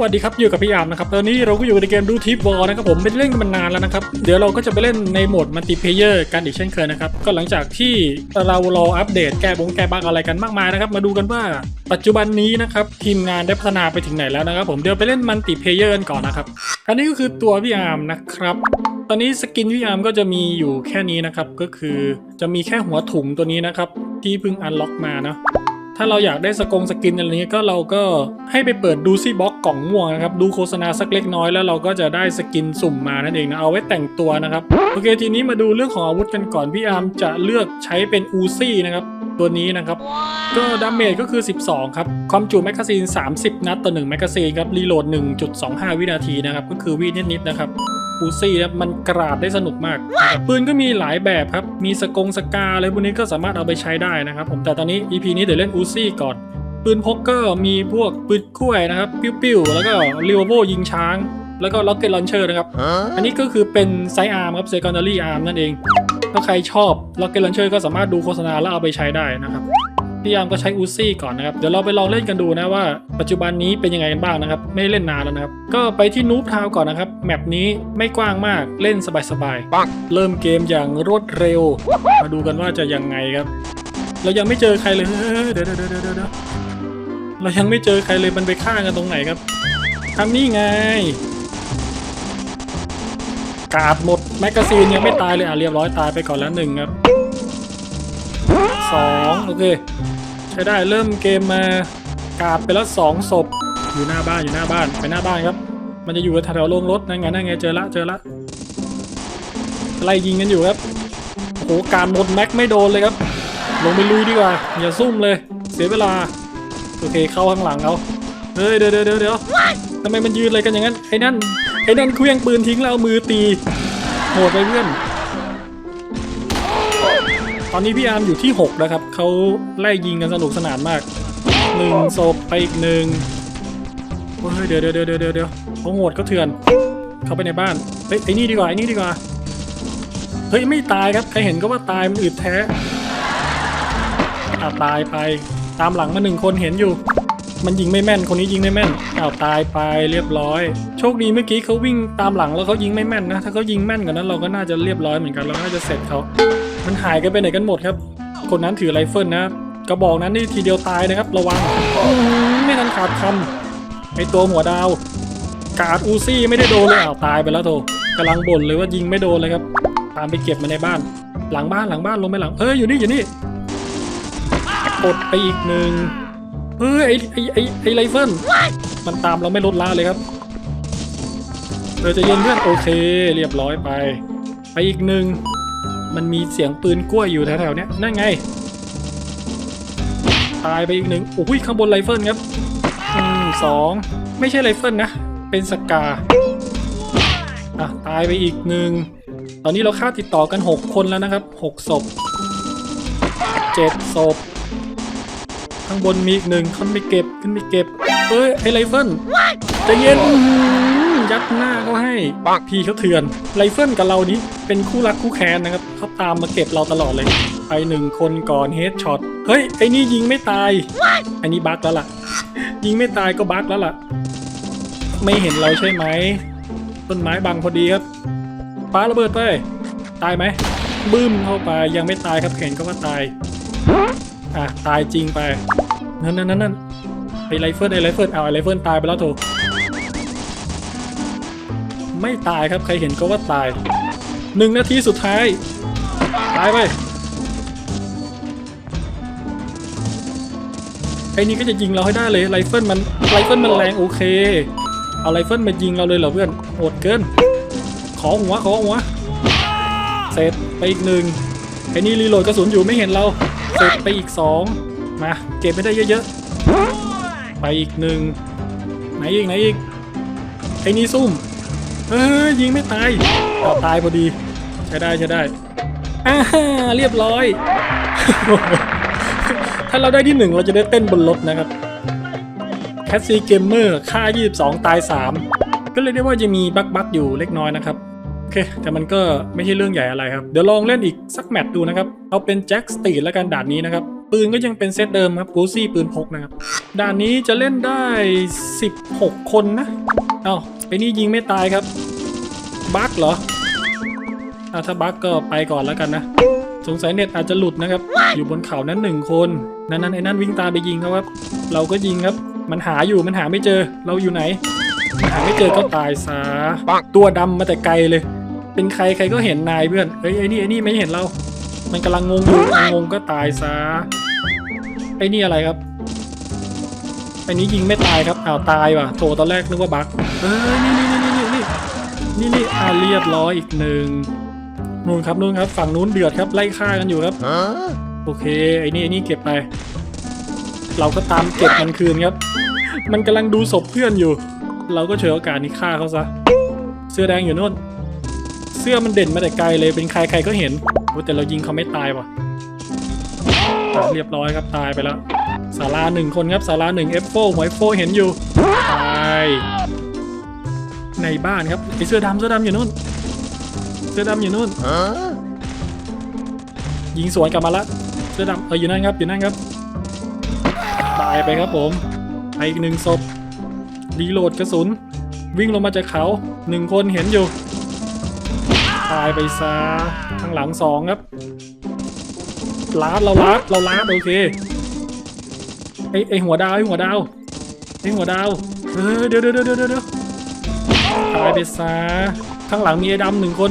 วัสดีครับอยู่กับพี่อาร์มนะครับตอนนี้เราก็อยู่ในเกมดูทิปวอลนะครับผมไม่ได้เล่นกันมานานแล้วนะครับเดี๋ยวเราก็จะไปเล่นในโหมดมัลติเพเยอร์กันอีกเช่นเคยนะครับก็หลังจากที่เรารออัปเดตแก้บงแก้บั๊กอะไรกันมากมายนะครับมาดูกันว่าปัจจุบันนี้นะครับทีมงานได้พัฒนาไปถึงไหนแล้วนะครับผมเดี๋ยวไปเล่นมัลติเพเยอร์กันก่อนนะครับอันนี้ก็คือตัวพี่อาร์มนะครับตอนนี้สกินพี่อาร์มก็จะมีอยู่แค่นี้นะครับก็คือจะมีแค่หัวถุงตัวนี้นะครับที่เพิ่งอันล็อกมาเนาะ ถ้าเราอยากได้สกงสกินอะไรนี้ก็เราก็ให้ไปเปิดดูซี่บ็อกกล่องม่วงนะครับ ดูโฆษณาสักเล็กน้อยแล้วเราก็จะได้สกินสุ่มมานั่นเองนะ เอาไว้แต่งตัวนะครับ โอเคทีนี้มาดูเรื่องของอาวุธกันก่อนพี่อาร์มจะเลือกใช้เป็นอูซี่นะครับ ตัวนี้นะครับก็ดาเมจก็คือ 12 ครับ ความจุแมกกาซีน 30 นัดต่อ1แมกกาซีนครับรีโหลด 1.25 วินาทีนะครับ ก็คือวินิดๆนะครับ อูซี่นะมันกราดได้สนุกมากนะครับปืนก็มีหลายแบบครับ มีสกงสกาอะไรพวกนี้ก็สามารถเอาไปใช้ได้นะครับผมแต่ตอนนี้ EP นี้เดี๋ยวเล่นอูซี่ก่อน ปืนพกก็มีพวกปืนกล้วยนะครับ ปิ้วๆ แล้วก็รีโวโบยิงช้าง แล้วก็ล็อกเก็ตลอนเชอร์นะครับ อันนี้ก็คือเป็นไซอาร์มครับเซคอนดารี่อาร์มนั่นเอง ถ้าใครชอบล็อกเก็ตลอนเชอร์ก็สามารถดูโฆษณาแล้วเอาไปใช้ได้นะครับ พี่ยามก็ใช้อูซี่ก่อนนะครับ เดี๋ยวเราไปลองเล่นกันดูนะว่า ปัจจุบันนี้เป็นยังไงกันบ้างนะครับ ไม่ได้เล่นนานแล้วนะครับ ก็ไปที่นูบทาวก่อนนะครับ แมปนี้ไม่กว้างมาก เล่นสบายๆ เริ่มเกมอย่างรวดเร็ว มาดูกันว่าจะยังไงครับ เรายังไม่เจอใครเลยเฮ้ยเดี๋ยวเดี๋ยวเดี๋ยวเดี๋ยวเรายังไม่เจอใครเลย มันไปฆ่ากันตรงไหนครับทำนี่ไง กาดหมดแมกกาซีนยังไม่ตายเลยอะเรียบร้อยตายไปก่อนแล้วหนึ่งครับสองโอเคใช้ได้เริ่มเกมมากาดไปแล้วสองศพอยู่หน้าบ้านอยู่หน้าบ้านไปหน้าบ้านครับ มันจะอยู่แถวๆโรงรถนั่นไงนั่นไงเจอละเจอละไล่ยิงกันอยู่ครับโอ้โหการหมดแม็กไม่โดนเลยครับ ลงไปลุยดีกว่าอย่าซุ่มเลย เสียเวลาโอเคเข้าข้างหลังเอาเฮ้ยเดี๋ยวเดี๋ยวเดี๋ยวเดี๋ยวทำไมมันยืนอะไรกันอย่างนั้นไอ้นั่นไอ้นั่นเคลื่องปืนทิ้งแล้วมือตีโหดไปเพื่อน อนนี้พี่อาร์มอยู่ที่6นะครับเขาไล่ยิงกันสนุกสนานมากหนึ่งศพไปอีกหนึ่งเฮ้ยเดี๋ยวเดี๋ยวเดี๋ยวเดี๋ยวเดี๋ยวเขาโหดก็เถื่อน เข้าไปในบ้านเฮ้ยไอ้นี่ดีกว่าไอ้นี่ดีกว่าเฮ้ยไม่ตายครับใครเห็นก็ว่าตายมันอึดแท้อ่าตายไปตามหลังมาหนึ่งคนเห็นอยู่ มันยิงไม่แม่นคนนี้ยิงไม่แม่นอ้าวตายไปเรียบร้อย โชคดีเมื่อกี้เขาวิ่งตามหลังแล้วเขายิงไม่แม่นนะถ้าเขายิงแม่นกว่านั้นเราก็น่าจะเรียบร้อยเหมือนกันเราน่าจะเสร็จเขา มันหายกันไปไหนกันหมดครับ คนนั้นถือไรเฟิลนะกระบอกนั้นนี่ทีเดียวตายนะครับ ระวังไม่ทันขาดคำไอตัวหัวดาว กาดอูซี่ไม่ได้โดนเลยอ้าวตายไปแล้วโถกำลังบ่นเลยว่ายิงไม่โดนเลยครับ ตามไปเก็บมาในบ้าน หลังบ้านหลังบ้านลงไปหลังเอ้ยอยู่นี่อยู่นี่กดไปอีกหนึ่งเฮ้ยไอไอไอไอไรเฟิลมันตามเราไม่ลดละเลยครับเออจะเย็นเพื่อนโอเค เรียบร้อยไป ไปอีกหนึ่ง มันมีเสียงปืนกล้วยอยู่แถวๆเนี้ยนั่นไง ตายไปอีกหนึ่งโอ้ยข้างบนไรเฟิลครับอืมสองไม่ใช่ไรเฟิลนะ เป็นสกาอะตายไปอีกหนึ่งตอนนี้เราฆ่าติดต่อกัน 6 คนแล้วนะครับ 6 ศพ 7 ศพ ข้างบนมีอีกหนึ่งขึ้นไปเก็บขึ้นไปเก็บเอ้ยไอไรเฟิลใจะเย็นอื้อหือ ยัดหน้าเขาให้พี่เขาเถื่อนไรเฟิลกับเรานี้เป็นคู่รักคู่แค้นนะครับเขาตามมาเก็บเราตลอดเลย ไปหนึ่งคนก่อนเฮดช็อตเฮ้ยไอ้นี่ยิงไม่ตาย อันนี้บั๊กแล้วล่ะ ยิงไม่ตายก็บั๊กแล้วล่ะ ไม่เห็นเราใช่ไหมต้นไม้บังพอดีครับปาระเบิดไปตายไหมบึ้มเข้าไปยังไม่ตายครับเห็นก็ว่าตายอะตายจริงไปนั่นนั่นนั่นนั่นไอไรเฟิลไอไรเฟิลเอาไอไรเฟิลตายไปแล้วโถ ไม่ตายครับใครเห็นก็ว่าตายหนึ่งนาทีสุดท้าย ตายไปไอ้นี่ก็จะยิงเราให้ได้เลยไรเฟิลมันไรเฟิลมันแรงโอเค เอาไรเฟิลมายิงเราเลยเหรอเพื่อนโหดเกิน ขอหัวขอหัวเสร็จไปอีกหนึ่งไอ้นี่รีโหลดกระสุนอยู่ไม่เห็นเราเสร็จไปอีกสองมาเก็บไม่ได้เยอะๆไปอีกหนึ่งไหนอีกไหนอีกไอ้นี่ซุ่ม เฮ้ยยิงไม่ตายเอาตายพอดี ใช้ได้ใช้ได้อ่าเรียบร้อย ถ้าเราได้ที่หนึ่งเราจะได้เต้นบนรถนะครับแคสซีเกมเมอร์ค่า 22 ตาย 3 ก็เลยได้ว่าจะมีบั๊กบั๊กอยู่เล็กน้อยนะครับโอเคแต่มันก็ไม่ใช่เรื่องใหญ่อะไรครับ เดี๋ยวลองเล่นอีกสักแมตช์ดูนะครับ เอาเป็นแจ็คสตีดแล้วกันด่านนี้นะครับ ปืนก็ยังเป็นเซตเดิมครับกูซี่ปืนพกนะครับ ด่านนี้จะเล่นได้ 16 คนนะ เอ้าไอ้นี่ยิงไม่ตายครับ บั๊กเหรอเอาถ้าบั๊กก็ไปก่อนแล้วกันนะ สงสัยเน็ตอาจจะหลุดนะครับ อยู่บนเขานั้นหนึ่งคน นั้นนั้นไอ้นั่นวิ่งตามไปยิงเขาครับ เราก็ยิงครับ มันหาอยู่มันหาไม่เจอ เราอยู่ไหนมันหาไม่เจอก็ตายซะตัวดำมาแต่ไกลเลย เป็นใครใครก็เห็นนายเพื่อน เฮ้ยไอ้นี่ไอ้นี่ไม่เห็นเรา มันกำลังงงอยู่งงก็ตายซะ ไอ้นี่อะไรครับไอ้นี้ยิงไม่ตายครับอ้าวตายว่ะโถตอนแรกนึกว่าบั๊กเอ้ยนี่นี่นี่นี่นี่นี่นี่อ่าเรียบร้อยอีกหนึ่งนู่นครับนู่นครับ ฝั่งนู้นเดือดครับไล่ฆ่ากันอยู่ครับโอเคไอ้นี่ไอ้นี่เก็บไป เราก็ตามเก็บมันคืนครับ มันกำลังดูศพเพื่อนอยู่ เราก็เฉยโอกาสนี้ฆ่าเขาซะเสื้อแดงอยู่นู่น เสื้อมันเด่นมาแต่ไกลเลยเป็นใครใครก็เห็นโอ้แต่เรายิงเขาไม่ตายว่ะอะเรียบร้อยครับตายไปแล้วสาราหนึ่งคนครับสาราหนึ่งเอฟโฟหมวยโฟเห็นอยู่ตาย ในบ้านครับไอเสื้อดำเสื้อดำอยู่นู่น เสื้อดำอยู่นู่นยิงสวนกลับมาละเสื้อดำเอออยู่นั่นครับอยู่นั่นครับตายไปครับผมไปอีกหนึ่งศพรีโหลดกระสุน วิ่งลงมาจากเขาหนึ่งคนเห็นอยู่ ตายไปซะข้างหลังสองครับลาดเราลาดเราลาดโอเคไอไอหัวดาวไอหัวดาวไอหัวดาวเออเดี๋ยวเดี๋ยวเดี๋ยวเดี๋ยวเดี๋ยว ตายไปซะข้างหลังมีไอ้ดำหนึ่งคน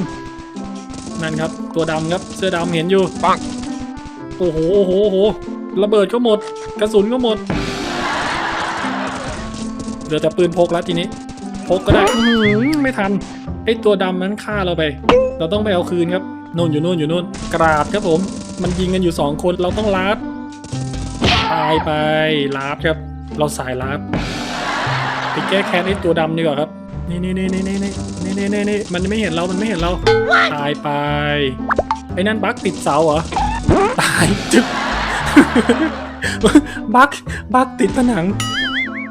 นั่นครับ ตัวดำครับ เสื้อดำเห็นอยู่ ปัง โอ้โห โอ้โหโอ้โห ระเบิดก็หมด กระสุนก็หมด เหลือแต่ปืนพกแล้วทีนี้ พกก็ได้อื้อหือไม่ทัน ไอตัวดำนั้นฆ่าเราไป เราต้องไปเอาคืนครับนู่นอยู่นู่นอยู่นู่น กราดครับผม มันยิงกันอยู่สองคน เราต้องลาดตายไปลาดครับ เราสายลาดไปแก้แค้นไอตัวดำดีกว่าครับ นี่นี่นี่นี่นี่นี่นี่นี่นี่มันไม่เห็นเรา มันไม่เห็นเรา ตายไป ไอ้นั่นบั๊กติดเสาเหรอ ตายจึ๊บบั๊กบั๊กติดผนัง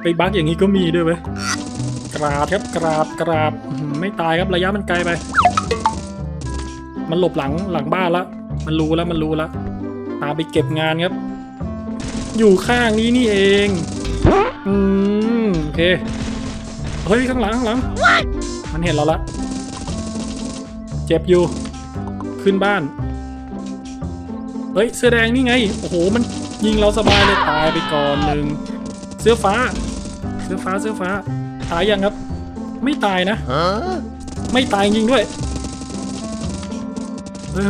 ไปบั๊กอย่างนี้ก็มีด้วยเว้ย กราบครับ กราบ กราบ ไม่ตายครับ ระยะมันไกลไป มันหลบหลังหลังบ้านละ มันรู้แล้ว มันรู้แล้วตามไปเก็บงานครับ อยู่ข้างนี้นี่เอง อืม โอเค เฮ้ยข้างหลังข้างหลัง มันเห็นเราละ เจ็บอยู่ ขึ้นบ้าน เฮ้ยเสื้อแดงนี่ไง โอ้โหมันยิงเราสบายเลยตายไปก่อนหนึ่งเสื้อฟ้า เสื้อฟ้าเสื้อฟ้า ตายยังครับ ไม่ตายนะ ไม่ตายจริงด้วยเฮ้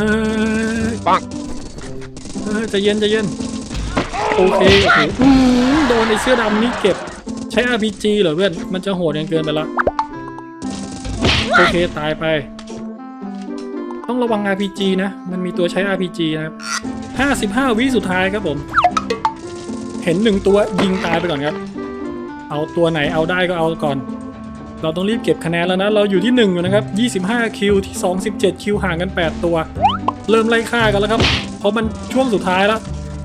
ยปังเฮ้ยใจะเย็นใจะเย็นโอเคโอ้โหอื้อโดนไอ้เสื้อดำนี่เก็บ ใช้ RPG เหรอเพื่อน มันจะโหดกันเกินไปละโอเคตายไป ต้องระวัง RPG นะ มันมีตัวใช้ RPG นะครับ55 วิสุดท้ายครับผม เห็นหนึ่งตัวยิงตายไปก่อนครับ เอาตัวไหนเอาได้ก็เอาก่อน เราต้องรีบเก็บคะแนนแล้วนะ เราอยู่ที่ 1 อยู่นะครับ 25 คิวที่ 27 คิวห่างกัน 8 ตัว เริ่มไล่ฆ่ากันแล้วครับ เพราะมันช่วงสุดท้ายแล้ว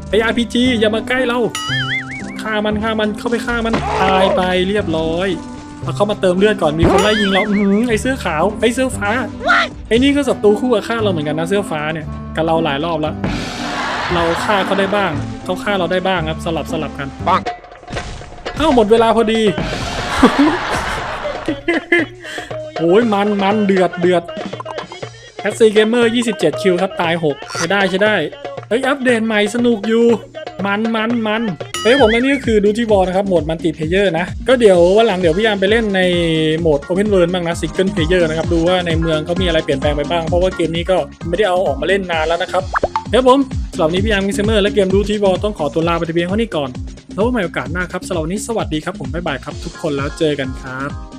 ไอ้ RPG อย่ามาใกล้เรา ฆ่ามันฆ่ามันเข้าไปฆ่ามันตายไปเรียบร้อยเอาเข้ามาเติมเลือดก่อนมีคนไล่ยิงเราอื้อหือไอ้เสื้อขาวไอ้เสื้อฟ้าไอ้นี่ก็ศัตรูคู่กับฆ่าเราเหมือนกันนะเสื้อฟ้าเนี่ยกับเราหลายรอบแล้ว เราฆ่าเขาได้บ้างเขาฆ่าเราได้บ้างครับสลับสลับกันปังเอ้าหมดเวลาพอดีโอ้ยมันมันเดือดเดือดแอสซีเกมเมอร์27 คิวครับ ตาย6ใช้ได้ใช้ได้ เฮ้ย อัปเดตใหม่สนุกอยู่ มันมันมัน เฮ้ยผมและนี่ก็คือดูที่บอลนะครับโหมดมัลติเพเยอร์นะ ก็เดี๋ยววันหลังเดี๋ยวพี่ยามไปเล่นในโหมด Open World บ้างนะซิงเกิลเพเยอร์นะครับ ดูว่าในเมืองเขามีอะไรเปลี่ยนแปลงไปบ้าง เพราะว่าเกมนี้ก็ไม่ได้เอาออกมาเล่นนานแล้วนะครับเดี๋ยวผมสำหรับนี้พี่ยามมิสเซอร์และเกมดูที่บอลต้องขอตัวลาไปแต่เพียงเท่านี้ก่อน แล้วว่าใหม่โอกาสหน้าครับสำหรับวันนี้สวัสดีครับผมบ๊ายบายครับทุกคนแล้วเจอกันครับ